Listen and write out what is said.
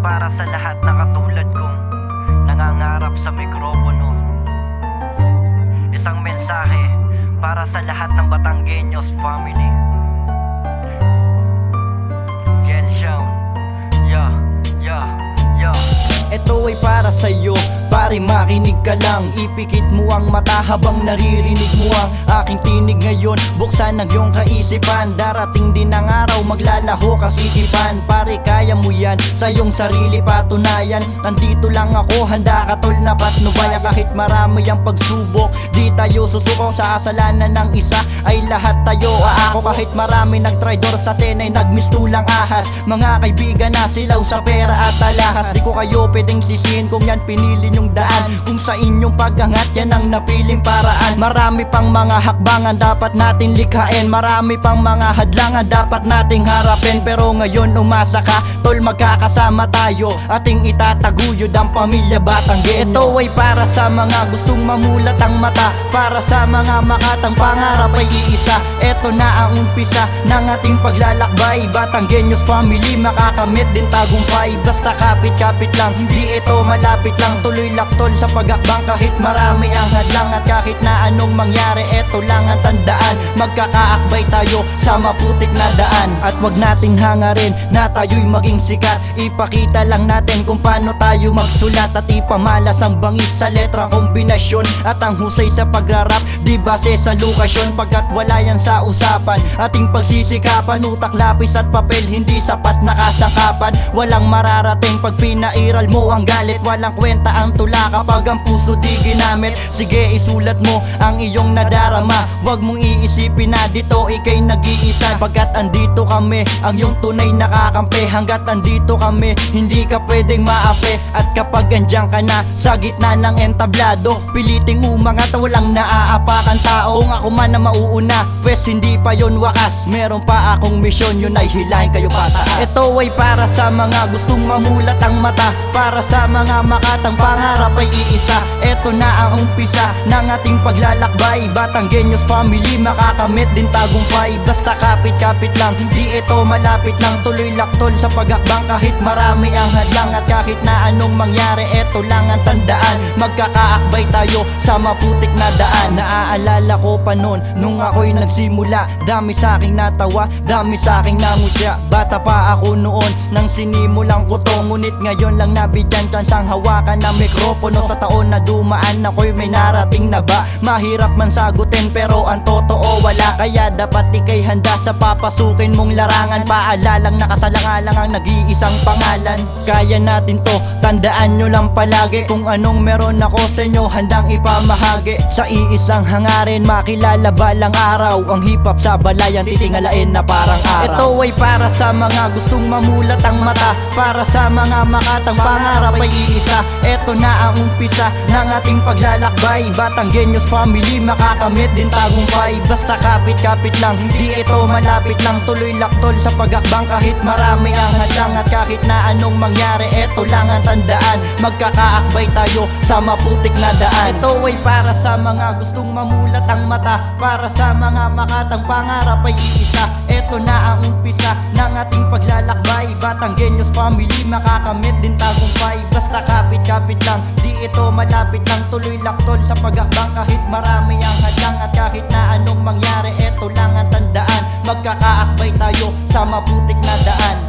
para sa lahat na katulad kong nangangarap sa mikropono. Isang mensahe para sa lahat ng Batanggenyos family. Genshawn, yeah, yeah, yeah. Ito ay para sa'yo, pare makinig ka lang. Ipikit mo ang mata habang naririnig mo ang aking tinig ngayon. Buksan ang iyong kaisipan. Darating din ang araw maglalaho kasikipan Pare kaya mo yan, sa iyong sarili patunayan. Nandito lang ako, handa ka tol na patnubaya Kahit marami ang pagsubok, di tayo susuko. Sa kasalanan ng isa ay lahat tayo. Aako Kahit marami nagtraidor sa tenay nagmistulang ahas. Mga kaibigan na silaw sa pera at alahas. Di ko kayo pwedeng sisihin kung yan pinili nyong daan. Kung sa inyong pagangat yan ang napiling paraan. Marami pang mga hakbangan dapat natin likhain. Marami pang mga hadlangan dapat nating harapin. Pero ngayon umasa ka, tol magkakasama tayo. Ating itataguyod ang pamilya batang Ito. Ay para sa mga gustong mamulat ang mata. Para sa mga makatang pangarap ay iisa. Ito na ang umpisa ng ating paglalakbay. Batang Genius family makakamit din tagumpay. Basta kapit-kapit lang, hindi ito malapit lang Tuloy laktol sa pagakbang kahit marami ang hadlang At kahit na anong mangyari, ito lang ang tandaan. Magkakaakbay tayo sa maputik na daan. At wag nating hangarin na tayo'y maging sikat. Ipakita lang natin kung paano tayo magsulat. At ipamalas ang bangis sa letra kombinasyon. At ang husay sa pagrarap, di base sa lokasyon. Pagkat wala yan sa usapan Ating pagsisikapan, utak, lapis at papel Hindi sapat nakasakapan Walang mararating pag pinairal mo ang galit Walang kwenta ang tula kapag ang puso di ginamit. Sige isulat mo ang iyong nadarama. Huwag mong iisipin na dito ikay nag-iisa. Pagkat andito kami ang iyong tunay nakakampi Hanggat andito kami hindi ka pwedeng maapi. At kapag andyan ka na sa gitna ng entablado Piliting umangat walang naaapakan tao. Kung ako man na mauuna Pwes hindi pa yon wakas. Meron pa akong misyon yun ay hilahin kayo pataas Ito ay para sa mga gustong mamulat ang mata. Para sa mga makatang pangarap ay iisa. Ito na ang umpisa ng ating paglalakbay. Batang Genius family makakamit din tagumpay Basta kapit-kapit lang Hindi ito malapit lang. Tuloy laktol sa pagakbang kahit marami ang hadlang. At kahit na anong mangyari Ito lang ang tandaan. Magkakaakbay tayo sa maputik na daan Naaalala ko pa noon Nung ako'y nagsimula. Dami sa aking natawa Dami sa aking namutya Bata pa ako noon Nang sinimulan ko to. Ngunit ngayon lang nabigyan Chansang hawakan ng mikropono. Sa taon na dumaan Ako'y may narating na ba? Mahirap man sagutin Pero ang totoo wala. Kaya dapat ikay handa sa papasukin mong larangan. Paalalang nakasalangalang ang nag-iisang pangalan. Kaya natin to Tandaan nyo lang palagi. Kung anong meron ako sa inyo Handang ipamahagi. Sa iisang hangarin Makilala balang araw. Ang hip hop sa balayan Titingalain na parang araw. Ito ay para sa mga gustong mamulat ang mata Para sa mga makatang pangarap ay iisa. Ito na ang umpisa ng ating paglalakbay. Batang Genius family Makakamit din tagumpay Basta kapit-kapit lang Hindi ito malapit lang. Tuloy laktol sa pagakbang Kahit marami ang hadlang At kahit na anong mangyari Ito lang ang tandaan. Magkakaakbay tayo sa maputik na daan. Ito ay para sa mga gustong mamulat ang mata Para sa mga makatang pangarap ay iisa. Ito na ang umpisa ng ating paglalakbay. Batang Genius family Makakamit din tagumpay Basta kapit-kapit lang Di ito malapit lang. Tuloy laktol sa pagakbang Kahit marami ang hadlang. At kahit na anong mangyari Ito lang ang tandaan. Magkakaakbay tayo sa maputik na daan